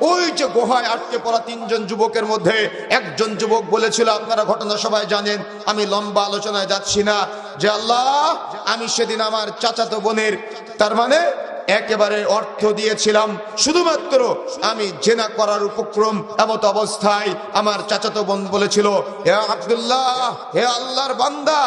ওই যে গুহায় আটকে পড়া তিনজন যুবকের মধ্যে একজন যুবক বলেছিল, আপনারা ঘটনা সবাই জানেন, আমি লম্বা আলোচনায় যাচ্ছি না। যে আল্লাহ, আমি সেদিন আমার চাচাতো বোনের, তার মানে একেবারে অর্থ দিয়েছিলাম, শুধুমাত্র আমি জেনা করার উপক্রম এমত অবস্থায় আমার চাচাতো বোন বলেছিল, হে আব্দুল্লাহ, হে আল্লাহর বান্দা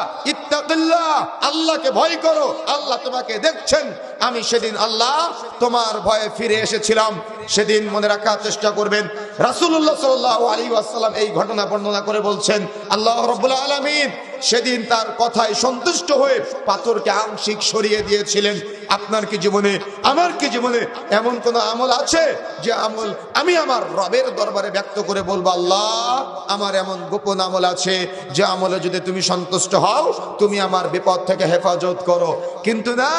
আল্লাহকে ভয় করো, আল্লাহ তোমাকে দেখছেন। আমি সেদিন আল্লাহ তোমার ভয়ে ফিরে এসেছিলাম। সেদিন মনে রাখার চেষ্টা করবেন। রাসূলুল্লাহ সাল্লাল্লাহু আলাইহি ওয়াসাল্লাম এই ঘটনা বর্ণনা করে বলছেন, আল্লাহ রাব্বুল আলামিন সেদিন তার কথায় সন্তুষ্ট হয়ে পাথরকে আংশিক সরিয়ে দিয়েছিলেন। আপনার কি জীবনে, আমার কি জীবনে এমন কোন আমল আছে যে আমল আমি আমার রবের দরবারে ব্যক্ত করে বলব, আল্লাহ, আমার এমন গোপন আমল আছে যে আমলে যদি তুমি সন্তুষ্ট হও, তুমি আমার বিপদ থেকে হেফাজত করো। কিন্তু না,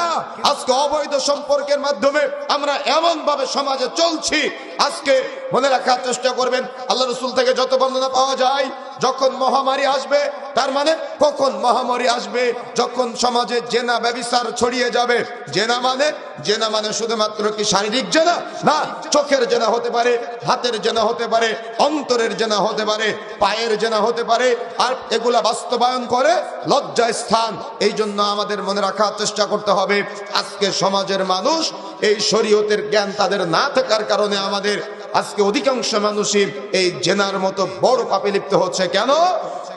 আজকে অবৈধ সম্পর্কের মাধ্যমে আমরা এমন ভাবে সমাজে চলছি আজকে মনে রাখার চেষ্টা করবেন আল্লাহ রসুল থেকে যত বর্ণনা পাওয়া যায় যখন মহামারী আসবে, তার মানে কখন মহামারী আসবে? যখন সমাজে জেনা ব্যবিচার ছড়িয়ে যাবে। জেনা মানে? জেনা মানে শুধুমাত্র কি শারীরিক জেনা? না, চোখের জেনা হতে পারে, হাতের জেনা হতে পারে, অন্তরের জেনা হতে পারে, পায়ের জেনা হতে পারে, আর এগুলা বাস্তবায়ন করে লজ্জায় স্থান। এই জন্য আমাদের মনে রাখার চেষ্টা করতে হবে, আজকে সমাজের মানুষ এই শরীয়তের জ্ঞান তাদের না থাকার কারণে আমাদের আজকে অধিকাংশ মানুষই এই জেনার মতো বড় পাপে লিপ্ত হচ্ছে। কেন?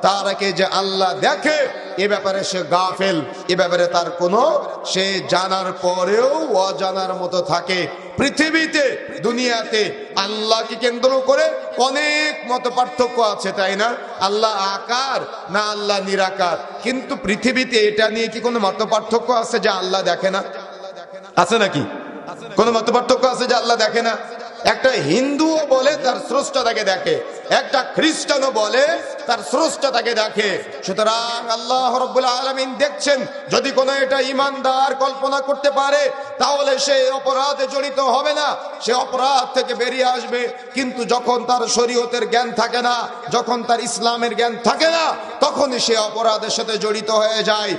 তার আগে যে আল্লাহ দেখে, এ ব্যাপারে সে গাফেল, এ ব্যাপারে তার কোনো, সে জানার পরেও অজানার মতো থাকে। পৃথিবীতে, দুনিয়াতে আল্লাহকে কেন্দ্র করে অনেক মত পার্থক্য আছে, তাই না? আল্লাহ আকার না আল্লাহ নিরাকার। কিন্তু পৃথিবীতে এটা নিয়ে কি কোনো মত পার্থক্য আছে যে আল্লাহ দেখে না? আছে নাকি? কোনো মত পার্থক্য আছে যে আল্লাহ দেখে না? একটা হিন্দুও বলে তার স্রষ্টা তাকে দেখে, একটা খ্রিস্টানও বলে তার স্রষ্টা তাকে দেখে। সুতরাং আল্লাহ রব্বুল আলমিন দেখছেন, যদি কোনো এটা ইমানদার কল্পনা করতে পারে, তাহলে সে অপরাধে জড়িত হবে না, সে অপরাধ থেকে বেরিয়ে আসবে। কিন্তু যখন তার শরীয়তের জ্ঞান থাকে না, যখন তার ইসলামের জ্ঞান থাকে না, তখনই সে অপরাধের সাথে জড়িত হয়ে যায়।